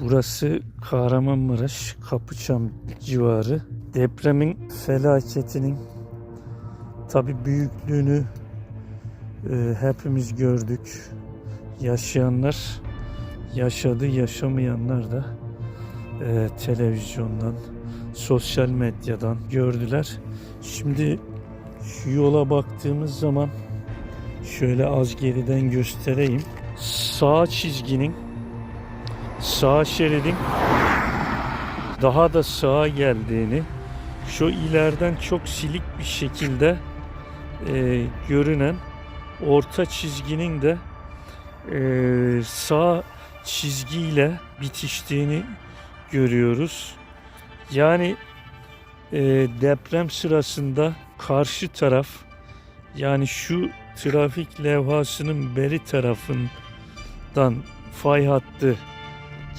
Burası Kahramanmaraş, Kapıçam civarı. Depremin felaketinin tabi büyüklüğünü e, hepimiz gördük. Yaşayanlar yaşadı, yaşamayanlar da e, televizyondan, sosyal medyadan gördüler. Şimdi şu yola baktığımız zaman şöyle az geriden göstereyim. Sağ çizginin sağ şeridin daha da sağa geldiğini şu ileriden çok silik bir şekilde e, görünen orta çizginin de e, sağ çizgiyle bitiştiğini görüyoruz. Yani e, deprem sırasında karşı taraf yani şu trafik levhasının beri tarafından fay hattı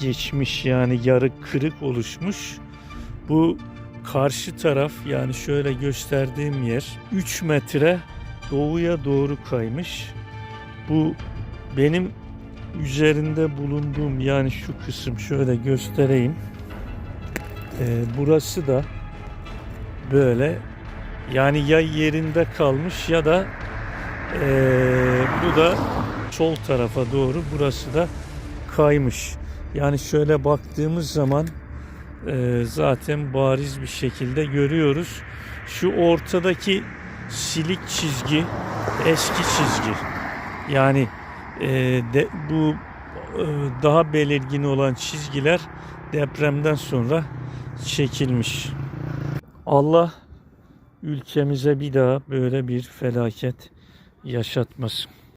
geçmiş yani yarı kırık oluşmuş. Bu karşı taraf yani şöyle gösterdiğim yer 3 metre doğuya doğru kaymış. Bu benim üzerinde bulunduğum yani şu kısım şöyle göstereyim. Ee, burası da böyle yani ya yerinde kalmış ya da ee, bu da sol tarafa doğru burası da kaymış. Yani şöyle baktığımız zaman e, zaten bariz bir şekilde görüyoruz. Şu ortadaki silik çizgi eski çizgi. Yani e, de, bu e, daha belirgin olan çizgiler depremden sonra çekilmiş. Allah ülkemize bir daha böyle bir felaket yaşatmasın.